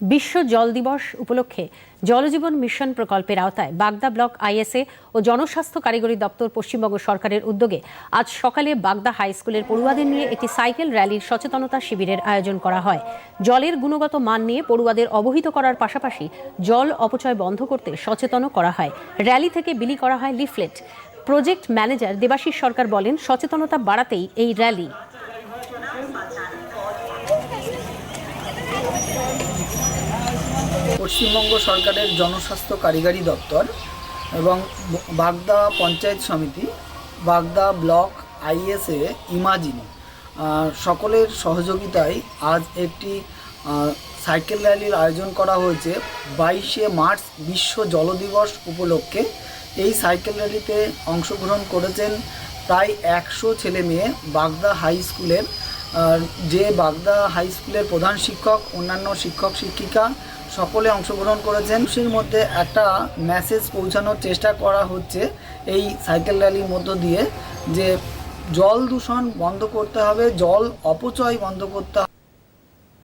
বিশ্ব জল দিবস উপলক্ষে জলজীবন মিশন প্রকল্পের আওতায় বাগদা ব্লক আইএসএ ও জনস্বাস্থ্য কারিগরি দপ্তর পশ্চিমবঙ্গ সরকারের উদ্যোগে আজ সকালে বাগদা হাই স্কুলের পড়ুয়াদের নিয়ে একটি সাইকেল র্যালির সচেতনতা শিবিরের আয়োজন করা হয়। জলের গুণগত মান নিয়ে পড়ুয়াদের অবহিত করার পাশাপাশি জল অপচয় বন্ধ করতে সচেতনও করা হয়। র্যালি থেকে বিলি করা হয় leaflet. Project manager Debashis Sarkar বলেন, সচেতনতা বাড়াতেই এই র্যালি পশ্চিমবঙ্গ সরকারের জনস্বাস্থ্য কারিগরি দপ্তর এবং বাগদা পঞ্চায়েত সমিতি, বাগদা ব্লক আইএসএ, ইমাজিন। সকলের সহযোগিতায় আজ একটি সাইকেল র্যালির আয়োজন করা হয়েছে। বাইশে মার্চ বিশ্ব জল দিবস উপলক্ষে এই সাইকেল র্যালিতে অংশগ্রহণ করেছেন প্রায় একশো ছেলে মেয়ে বাগদা হাই স্কুলের আর যে বাগদা হাই স্কুলের প্রধান শিক্ষক, অন্যান্য শিক্ষক, শিক্ষিকা, সকলে অংশগ্রহণ করেছেন। সেই মধ্যে একটা মেসেজ পৌঁছানোর চেষ্টা করা হচ্ছে এই সাইকেল র্যালির মধ্য দিয়ে যে জল দূষণ বন্ধ করতে হবে, জল অপচয় বন্ধ করতে হবে